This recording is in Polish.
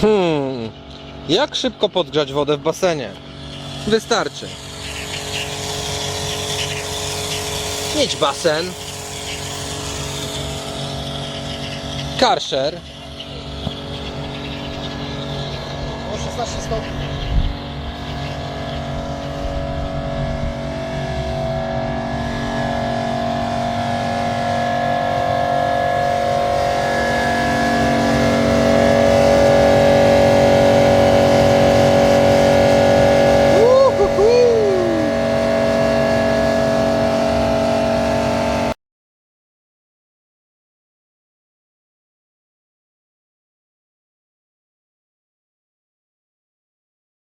Hmm. Jak szybko podgrzać wodę w basenie? Wystarczy. Mieć basen. Karcher. O 16 stopni.